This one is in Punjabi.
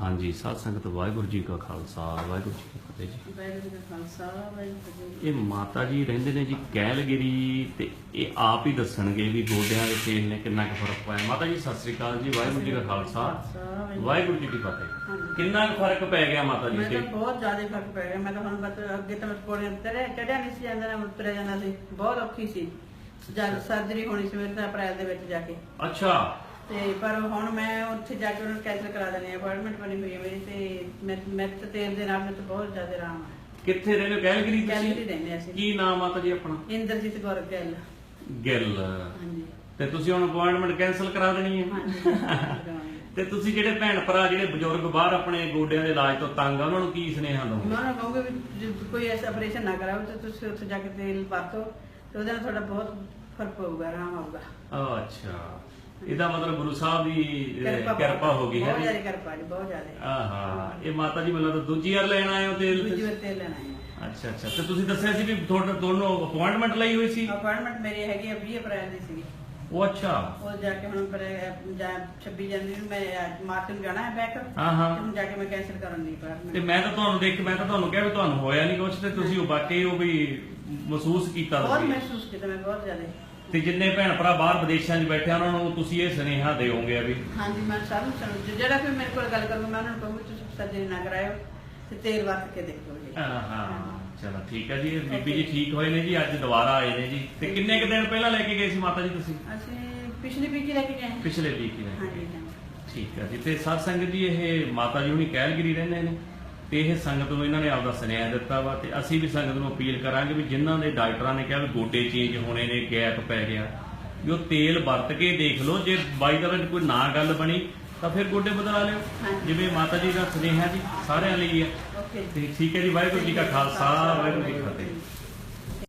ਹਾਂਜੀ ਸਾਧ ਸੰਗਤ ਵਾਹਿਗੁਰੂ ਜੀ ਕਾ ਖਾਲਸਾ ਵਾਹਿਗੁਰੂ ਜੀ ਕੀ ਫਤਿਹ ਜੀ। ਵਾਹਿਗੁਰੂ ਜੀ ਕਾ ਖਾਲਸਾ ਵਾਹਿਗੁਰੂ ਜੀ ਇਹ ਮਾਤਾ ਜੀ ਰਹਿੰਦੇ ਨੇ ਜੀ ਕੈਲਗਰੀ ਤੇ ਇਹ ਆਪ ਹੀ ਦੱਸਣਗੇ ਵੀ ਗੋਡਿਆਂ ਦੇ ਤੇਲ ਨੇ ਕਿੰਨਾ ਕੁ ਫ਼ਰਕ ਪਾਇਆ। ਮਾਤਾ ਜੀ ਸਤਿ ਸ੍ਰੀ ਅਕਾਲ ਜੀ ਵਾਹਿਗੁਰੂ ਜੀ ਕਾ ਖਾਲਸਾ ਵਾਹਿਗੁਰੂ ਜੀ ਕੀ ਫਤਿਹ। ਕਿੰਨਾ ਕੁ ਫ਼ਰਕ ਪੈ ਗਿਆ ਮਾਤਾ ਜੀ ਮੈਂ ਤਾਂ ਤੇ? ਬਹੁਤ ਜ਼ਿਆਦਾ ਫ਼ਰਕ ਪੈ ਗਿਆ। ਮੈਂ ਤਾਂ ਹੁਣ ਬਸ ਅੱਗੇ ਤਾਂ ਮੈਂ ਤੇਰੇ ਚੜਿਆ ਨਹੀਂ ਸੀ ਜਾਂਦਾ ਨਾ ਉਤਰਿਆ ਜਾਂਦਾ ਸੀ। ਬਹੁਤ ਔਖੀ ਸੀ। ਜਦ ਸਰਜਰੀ ਹੋਣੀ ਸੀ ਮੇਰੇ ਤਾਂ ਅਪ੍ਰੈਲ ਦੇ ਵਿੱਚ ਜਾ ਕੇ। ਅੱਛਾ। ਤੇ ਪਰ ਹੁਣ ਮੈਂ ਉੱਥੇ ਜਾ ਕੇ ਉਹਨਾਂ ਨੂੰ ਕੈਂਸਲ ਕਰਾ ਦੇਣੀ ਅਪਾਇੰਟਮੈਂਟ ਬਣੀ ਹੋਈ ਹੈ ਮੇਰੀ ਤੇ ਮੈਂ ਮੈਂ ਤਾਂ ਤੇਲ ਦੇ ਨਾਲ ਮੈਨੂੰ ਤਾਂ ਬਹੁਤ ਜ਼ਿਆਦਾ ਆਰਾਮ ਹੈ। ਕਿੱਥੇ ਰਹਿੰਦੇ ਹੋ? ਕੈਲਗਰੀ ਕੈਲਗਰੀ ਤੁਸੀਂ? ਰਹਿੰਦੇ ਅਸੀਂ। ਕੀ ਨਾਮ ਮਾਤਾ ਜੀ ਆਪਣਾ? ਇੰਦਰਜੀਤ ਗੌਰਵ ਗਿੱਲ। ਗਿੱਲ। ਹਾਂਜੀ। ਤੇ ਤੁਸੀਂ ਹੁਣ ਅਪਾਇੰਟਮੈਂਟ ਕੈਨਸਲ ਕਰਾ ਦੇਣੀ ਹੈ? ਤੇ ਤੁਸੀਂ ਜਿਹੜੇ ਭੈਣ ਭਰਾ ਜਿਹੜੇ ਬਜ਼ੁਰਗ ਬਾਹਰ ਆਪਣੇ ਗੋਡਿਆਂ ਦੇ ਇਲਾਜ ਤੋਂ ਤੰਗ ਆ ਉਹਨਾਂ ਨੂੰ ਕੀ ਸੁਨੇਹਾ ਦੋਗੇ ਮੈਂ ਉਹਨਾਂ ਨੂੰ ਕਹੂੰਗੀ ਵੀ ਜੇ ਕੋਈ ਐਸਾ ਆਪਰੇਸ਼ਨ ਨਾ ਕਰਾਓ ਤੇ ਤੁਸੀਂ ਉੱਥੇ ਜਾ ਕੇ ਤੇਲ ਵਰਤੋ ਤੇ ਉਹਦੇ ਨਾਲ ਤੁਹਾਡਾ ਬਹੁਤ ਫ਼ਰਕ ਪਊਗਾ ਆਰਾਮ ਆਊਗਾ। ਅੱਛਾ। ਇਹਦਾ ਮਤਲਬ ਗੁਰੂ ਸਾਹਿਬ ਦੀ ਅਹ, ਕਿਰਪਾ ਹੋ ਗਈ ਹੈ ਬਹੁਤ ਜ਼ਿਆਦਾ ਕਿਰਪਾ ਜੀ ਬਹੁਤ ਜ਼ਿਆਦਾ। ਆਹਾ ਇਹ ਮਾਤਾ ਜੀ ਮੈਨੂੰ ਤਾਂ ਦੂਜੀ ਵਾਰ ਲੈਣ ਆਏ ਹੋ ਤੇਲ ਦੂਜੀ ਵਾਰ ਤੇਲ ਲੈਣਾ ਹੈ। ਅੱਛਾ ਅੱਛਾ। ਤੇ ਤੁਸੀਂ ਦੱਸਿਆ ਸੀ ਵੀ ਤੁਹਾਡਾ ਦੋਨੋਂ ਅਪਾਇੰਟਮੈਂਟ ਲਈ ਹੋਈ ਸੀ? ਅਪਾਇੰਟਮੈਂਟ ਮੇਰੀ ਹੈਗੀ ਆ 20 ਅਪ੍ਰੈਲ ਦੀ ਸੀ ਉਹ ਅੱਛਾ। ਉਹ ਜਾ ਕੇ ਹੁਣ ਪਰ ਜਾਂ 26 ਜਨਵਰੀ ਨੂੰ ਮੈਂ ਮਾਰਚ ਨੂੰ ਜਾਣਾ ਹੈ ਬੈਕ। ਹਾਂ ਹਾਂ। ਹੁਣ ਜਾ ਕੇ ਮੈਂ ਕੈਂਸਲ ਕਰਨ ਦੀ ਪਰ ਤੇ ਮੈਂ ਤਾਂ ਤੁਹਾਨੂੰ ਦੇਖ ਮੈਂ ਤਾਂ ਤੁਹਾਨੂੰ ਕਿਹਾ ਵੀ ਤੁਹਾਨੂੰ ਹੋਇਆ ਨਹੀਂ ਕੁਝ ਤੇ ਤੁਸੀਂ ਉਹ ਵਾਕਈ ਉਹ ਵੀ ਮਹਿਸੂਸ ਕੀਤਾ ਬਹੁਤ ਤੁਸੀਂ ਮਹਿਸੂਸ ਕੀਤਾ ਮੈਂ ਬਹੁਤ ਜ਼ਿਆਦਾ। ਤੇ ਜਿੰਨੇ ਭੈਣ ਭਰਾ ਬਾਹਰ ਵਿਦੇਸ਼ਾਂ 'ਚ ਬੈਠੇ ਆ ਉਹਨਾਂ ਨੂੰ ਤੁਸੀਂ ਇਹ ਸੁਨੇਹਾ ਦਿਓਗੇ ਵੀ? ਹਾਂਜੀ ਮੈਂ ਸਮਝ ਜਿਹੜਾ ਕੋਈ ਮੇਰੇ ਕੋਲ ਗੱਲ ਕਰੂਗਾ ਮੈਂ ਉਹਨਾਂ ਨੂੰ ਕਹੂੰਗੀ ਤੁਸੀਂ ਸਰਜਰੀ ਨਾ ਕਰਾਇਓ ਤੇ ਤੇਲ ਵਰਤ ਕੇ ਦੇਖੋ ਜੀ ਹਾਂ ਹਾਂ ਚਲੋ ਠੀਕ ਹੈ ਜੀ। ਬੀਬੀ ਜੀ ਠੀਕ ਹੋਏ ਨੇ ਜੀ? ਅੱਜ ਦੁਬਾਰਾ ਆਏ ਨੇ ਜੀ। ਤੇ ਕਿੰਨੇ ਕੁ ਦਿਨ ਪਹਿਲਾਂ ਲੈ ਕੇ ਗਏ ਸੀ ਮਾਤਾ ਜੀ ਤੁਸੀਂ? ਅਸੀਂ ਪਿਛਲੀ ਵੀਕ ਹੀ ਲੈ ਕੇ ਗਏ ਹਾਂ। ਪਿਛਲੇ ਵੀਕ ਹੀ ਲੈ ਕੇ ਹਾਂਜੀ ਗਏ। ਹਾਂਜੀ। ਠੀਕ ਹੈ ਜੀ। ਤੇ ਸਾਧ ਸੰਗਤ ਜੀ ਇਹ ਮਾਤਾ ਜੀ ਹੁਣੀ ਕਹਿਲਗਰੀ ਰਹਿੰਦੇ ਨੇ। ਤੇ ਇਹ ਸੰਗਤ ਨੂੰ ਇਹਨਾਂ ਨੇ ਆਪਦਾ ਸੁਨੇਹਾ ਦਿੱਤਾ ਵਾ। ਤੇ ਅਸੀਂ ਵੀ ਸੰਗਤ ਨੂੰ ਅਪੀਲ ਕਰਾਂਗੇ ਵੀ ਜਿਨ੍ਹਾਂ ਦੇ ਡਾਕਟਰਾਂ ਨੇ ਕਿਹਾ ਵੀ ਗੋਡੇ ਚੇਂਜ ਹੋਣੇ ਨੇ ਗੈਪ ਪੈ ਗਿਆ ਵੀ ਉਹ ਤੇਲ ਵਰਤ ਕੇ ਦੇਖ ਲਓ। ਜੇ ਬਾਈ ਦਾ ਕੋਈ ਨਾ ਗੱਲ ਬਣੀ ਤਾਂ ਫਿਰ ਗੋਡੇ ਬਦਲਾ ਲਿਓ। ਜਿਵੇਂ ਮਾਤਾ ਜੀ ਦਾ ਸੁਨੇਹਾ ਜੀ ਸਾਰਿਆਂ ਲਈ ਹੈ ਤੇ ਠੀਕ ਹੈ ਜੀ ਵਾਹਿਗੁਰੂ ਜੀ ਕਾ ਖਾਲਸਾ ਵਾਹਿਗੁਰੂ ਜੀ ਕੀ ਫਤਿਹ।